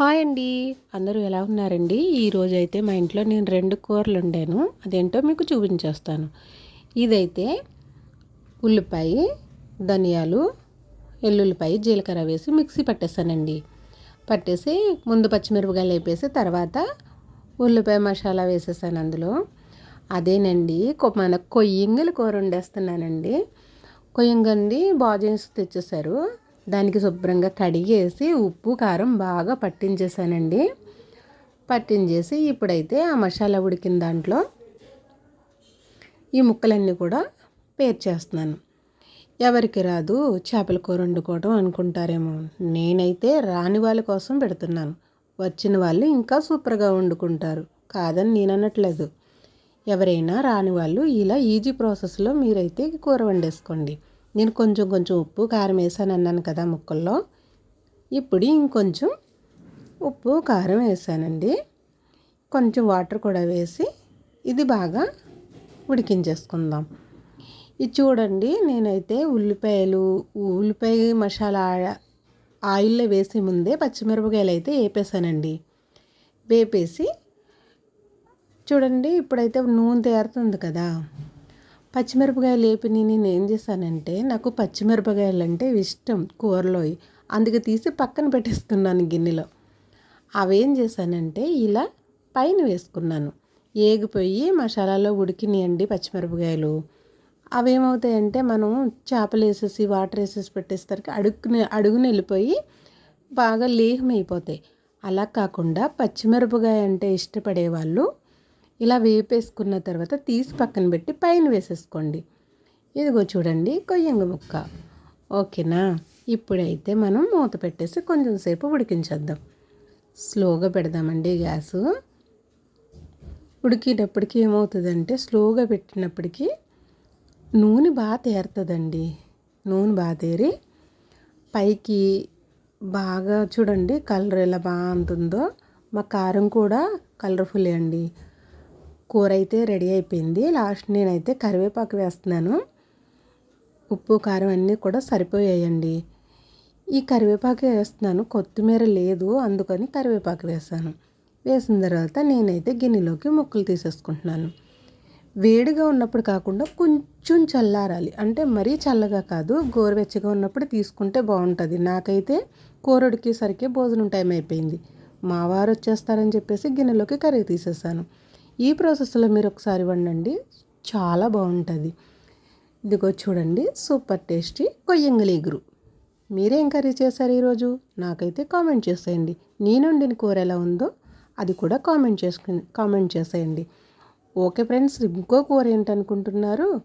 Hi అండి. అందరూ ఎలా ఉన్నారండి? ఈరోజు అయితే మా ఇంట్లో నేను రెండు కూరలు వండాను. అదేంటో మీకు చూపించేస్తాను. ఇదైతే ఉల్లిపాయ ధనియాలు ఎల్లుల్లిపాయ జీలకర్ర వేసి మిక్సీ పట్టేస్తానండి పట్టేసి ముందు పచ్చిమిరపకాయలు వేపేసి తర్వాత ఉల్లిపాయ మసాలా వేసేసాను అందులో. అదేనండి మన కొయ్యంగిల కూర వండేస్తున్నానండి. కొయ్యంగండి బాజెన్స్ తెచ్చేసారు దానికి శుభ్రంగా కడిగేసి ఉప్పు కారం బాగా పట్టించేసానండి. పట్టించేసి ఇప్పుడైతే ఆ మసాలా ఉడికిన దాంట్లో ఈ ముక్కలన్నీ కూడా పేర్చేస్తున్నాను ఎవరికి రాదు చేపల కూర వండుకోవడం అనుకుంటారేమో. నేనైతే రాని వాళ్ళ కోసం పెడుతున్నాను. వచ్చిన వాళ్ళు ఇంకా సూపర్గా వండుకుంటారు. కాదని నేను అనట్లేదు. ఎవరైనా రాని వాళ్ళు ఇలా ఈజీ ప్రాసెస్లో మీరైతే కూర వండేసుకోండి. నేను కొంచెం కొంచెం ఉప్పు కారం వేసాను అన్నాను కదా ముక్కల్లో. ఇప్పుడు ఇంకొంచెం ఉప్పు కారం వేసానండి. కొంచెం వాటర్ కూడా వేసి ఇది బాగా ఉడికించేసుకుందాం. ఇది చూడండి నేనైతే ఉల్లిపాయలు ఉల్లిపాయ మసాలా ఆయిల్లో వేసే ముందే పచ్చిమిరపకాయలు అయితే వేపేసానండి. వేపేసి చూడండి ఇప్పుడైతే నూనె తేరుతుంది కదా. పచ్చిమిరపకాయలు లేపిని నేను ఏం చేశానంటే నాకు పచ్చిమిరపకాయలు అంటే ఇష్టం కూరలో అందుకే తీసి పక్కన పెట్టేస్తున్నాను గిన్నెలో. అవేం చేశానంటే ఇలా పైన వేసుకున్నాను. ఏగిపోయి మసాలాలో ఉడికినాయండి పచ్చిమిరపకాయలు. అవేమవుతాయంటే మనం చేపలు వేసేసి వాటర్ వేసేసి పెట్టేసరికి అడుగుని అడుగుని వెళ్ళిపోయి బాగా లేహమైపోతాయి. అలా కాకుండా పచ్చిమిరపకాయ అంటే ఇష్టపడే వాళ్ళు ఇలా వేపేసుకున్న తర్వాత తీసి పక్కన పెట్టి పైన వేసేసుకోండి. ఇదిగో చూడండి కొయ్యంగ ముక్క. ఓకేనా? ఇప్పుడైతే మనం మూత పెట్టేసి కొంచెం సేపు ఉడికించేద్దాం. స్లోగా పెడదామండి గ్యాసు. ఉడికేటప్పటికి ఏమవుతుందంటే స్లోగా పెట్టినప్పటికీ నూనె బాగా తేరుతుందండి. నూనె బాగా తేరి పైకి బాగా చూడండి కలర్ ఎలా బాగుంటుందో. మా కారం కూడా కలర్ఫుల్ అండి. కూర అయితే రెడీ అయిపోయింది. లాస్ట్ నేనైతే కరివేపాకు వేస్తున్నాను. ఉప్పు కారం అన్నీ కూడా సరిపోయాయండి. ఈ కరివేపాకు వేస్తున్నాను. కొత్తిమీర లేదు అందుకని కరివేపాకు వేసాను వేసిన తర్వాత నేనైతే గిన్నెలోకి ముక్కలు తీసేసుకుంటున్నాను. వేడిగా ఉన్నప్పుడు కాకుండా కొంచెం చల్లారాలి. అంటే మరీ చల్లగా కాదు గోరువెచ్చగా ఉన్నప్పుడు తీసుకుంటే బాగుంటుంది. నాకైతే కూర సరికే భోజనం టైం అయిపోయింది. మా వారు వచ్చేస్తారని చెప్పేసి గిన్నెలోకి కర్రీ తీసేసాను ఈ ప్రాసెస్లో మీరు ఒకసారి వండండి. చాలా బాగుంటుంది. ఇదిగో చూడండి. సూపర్ టేస్టీ కొయ్యంగలీగురు మీరేం కర్రీ చేశారు ఈరోజు? నాకైతే కామెంట్ చేసేయండి. నేను వండిన కూర ఎలా ఉందో అది కూడా కామెంట్ చేసుకుని కామెంట్ చేసేయండి. ఓకే ఫ్రెండ్స్ ఇంకో కూర ఏంటనుకుంటున్నారు?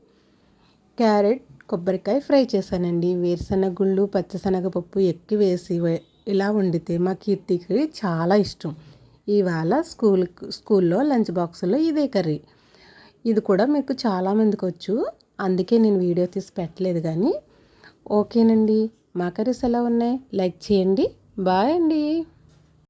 క్యారెట్ కొబ్బరికాయ ఫ్రై చేశానండి. వేరుశనగ గుళ్ళు పచ్చశనగపప్పు ఎక్కి వేసి ఇలా వండితే మా కీర్తికి చాలా ఇష్టం. ఇవాళ స్కూల్ స్కూల్లో లంచ్ బాక్స్లో ఇదే కర్రీ. ఇది కూడా మీకు చాలామందికి వచ్చు. అందుకే నేను వీడియో తీసి పెట్టలేదు కానీ. ఓకేనండి. మా కర్రీస్ ఎలా ఉన్నాయి? లైక్ చేయండి. బాయ్ అండి.